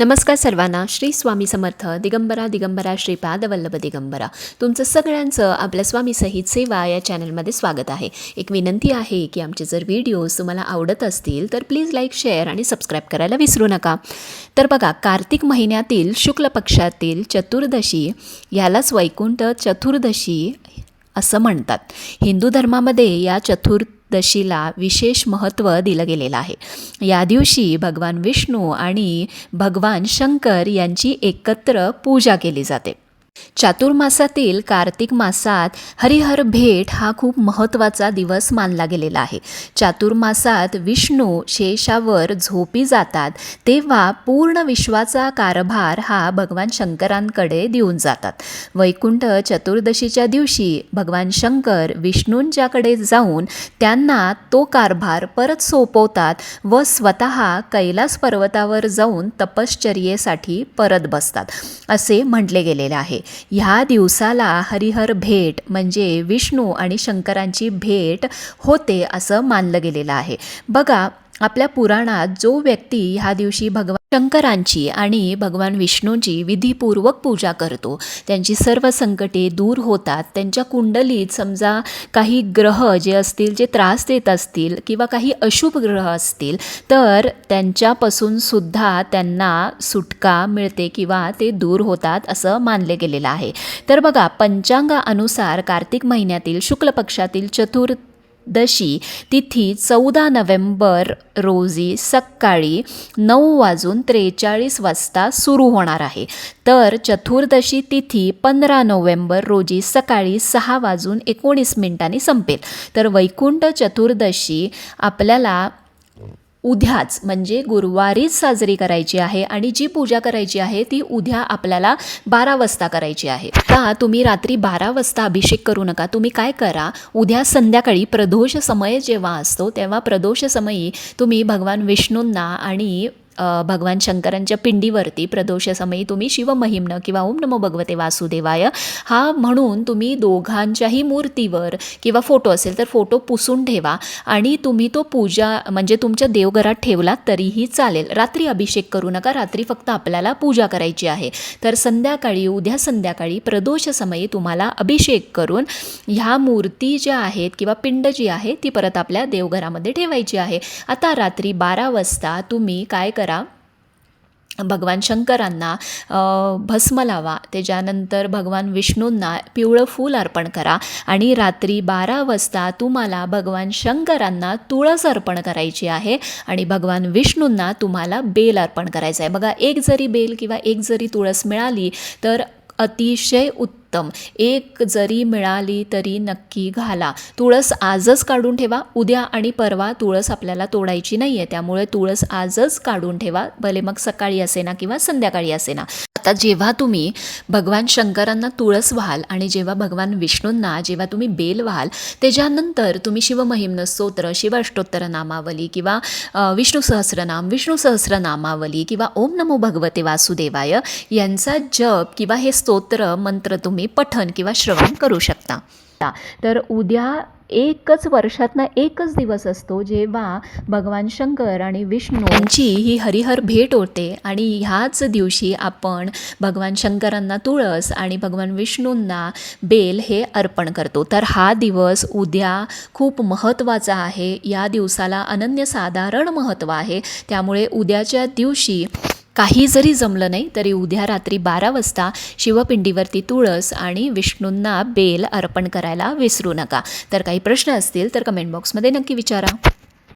नमस्कार सर्वांना. श्री स्वामी समर्थ दिगंबरा दिगंबरा श्रीपाद वल्लभ दिगंबरा. तुमचं सगळ्यांचं आपल्या स्वामी सहित सेवा या चॅनलमध्ये स्वागत आहे. एक विनंती आहे की आमचे जर व्हिडिओज तुम्हाला आवडत असतील तर प्लीज लाईक शेअर आणि सबस्क्राईब करायला विसरू नका. तर बघा कार्तिक महिन्यातील शुक्ल पक्षातील चतुर्दशी यालाच वैकुंठ चतुर्दशी असं म्हणतात. हिंदू धर्मामध्ये या दशीला विशेष महत्त्व दिलं गेलेलं आहे. या दिवशी भगवान विष्णू आणि भगवान शंकर यांची एकत्र पूजा केली जाते. चातुर्मासातील कार्तिक मासात हरिहर भेट हा खूप महत्त्वाचा दिवस मानला गेलेला आहे. चातुर्मासात विष्णू शेषावर झोपी जातात तेव्हा पूर्ण विश्वाचा कारभार हा भगवान शंकरांकडे देऊन जातात. वैकुंठ चतुर्दशीच्या दिवशी भगवान शंकर विष्णूंच्याकडे जाऊन त्यांना तो कारभार परत सोपवतात व स्वतः कैलास पर्वतावर जाऊन तपश्चर्येसाठी परत बसतात असे म्हटले गेलेले आहे. ह्या दिवसाला हरिहर भेट म्हणजे विष्णू आणि शंकरांची भेट होते असं मानलं गेलेलं आहे. बघा आपल्या पुराणात जो व्यक्ती ह्या दिवशी भगवान शंकरांची आणि भगवान विष्णूंची विधीपूर्वक पूजा करतो. त्यांची सर्व संकटे दूर होतात. त्यांच्या कुंडलीत समजा काही ग्रह जे असतील जे त्रास देत असतील किंवा काही अशुभ ग्रह असतील तर त्यांच्यापासून सुद्धा त्यांना सुटका मिळते किंवा ते दूर होतात असं मानले गेलेलं आहे. तर बघा पंचांगानुसार कार्तिक महिन्यातील शुक्ल पक्षातील चतुर् दशी तिथी चौदा नोव्हेंबर रोजी सकाळी नऊ वाजून त्रेचाळीस वाजता सुरू होणार आहे. तर चतुर्दशी तिथी पंधरा नोव्हेंबर रोजी सकाळी सहा वाजून एकोणीस मिनिटांनी संपेल. तर वैकुंठ चतुर्दशी आपल्याला उद्याच म्हणजे गुरुवारीच साजरी करायची आहे आणि जी पूजा करायची आहे ती उद्या आपल्याला बारा वाजता करायची आहे. का तुम्ही रात्री बारा वाजता अभिषेक करू नका. तुम्ही काय करा? उद्या संध्याकाळी प्रदोष समय जेव्हा असतो तेव्हा प्रदोष समयी तुम्ही भगवान विष्णूंना आणि भगवान शंकरांच्या पिंडीवरती प्रदोषसमयी तुम्ही शिवमहिम्न किंवा ओम नमो भगवते वासुदेवाय हा म्हणून तुम्ही दोघांच्याही मूर्तीवर किंवा फोटो असेल तर फोटो पुसून ठेवा आणि तुम्ही तो पूजा म्हणजे तुमच्या देवघरात ठेवला तरीही चालेल. रात्री अभिषेक करू नका रात्री फक्त आपल्याला पूजा करायची आहे. तर संध्याकाळी उद्या संध्याकाळी प्रदोष समयी तुम्हाला अभिषेक करून ह्या मूर्ती ज्या आहेत किंवा पिंड जी आहे ती परत आपल्या देवघरामध्ये ठेवायची आहे. आता रात्री बारा वाजता तुम्ही काय करा भगवान शंकरांना भस्म लावा. त्याच्यानंतर भगवान विष्णूंना पिवळं फूल अर्पण करा. आणि रात्री बारा वाजता तुम्हाला भगवान शंकरांना तुळस अर्पण करायची आहे आणि भगवान विष्णूंना तुम्हाला बेल अर्पण करायचं आहे. बघा एक जरी बेल किंवा एक जरी तुळस मिळाली तर अतिशय उत्तम. एक जरी मिळाली तरी नक्की घाला. तुळस आजच काढून ठेवा. उद्या आणि परवा तुळस आपल्याला तोडायची नाही आहे त्यामुळे तुळस आजच काढून ठेवा. भले मग सकाळी असेना किंवा संध्याकाळी असेना. आता जेव्हा तुम्ही भगवान शंकरांना तुळस व्हाल आणि जेव्हा भगवान विष्णूंना जेव्हा तुम्ही बेल व्हाल त्याच्यानंतर तुम्ही शिवमहिम्न स्तोत्र शिवाष्टोत्तर नामावली किंवा विष्णू सहस्रनाम विष्णू सहस्रनामावली किंवा ओम नमो भगवते वासुदेवाय यांचा जप किंवा हे स्तोत्र मंत्र तुम्ही पठन किंवा श्रवण करू शकता. तर उद्या एकच वर्षातनं एकच दिवस असतो जेव्हा भगवान शंकर आणि विष्णू यांची ही हरिहर भेट होते आणि ह्याच दिवशी आपण भगवान शंकरांना तुळस आणि भगवान विष्णूंना बेल हे अर्पण करतो. तर हा दिवस उद्या खूप महत्त्वाचा आहे. या दिवसाला अनन्यसाधारण महत्त्व आहे. त्यामुळे उद्याच्या दिवशी काही जरी जमलं नाही तरी उद्या रात्री बारा वाजता शिवपिंडीवरती तुळस आणि विष्णूंना बेल अर्पण करायला विसरू नका. तर काही प्रश्न असतील तर कमेंट बॉक्समध्ये नक्की विचारा.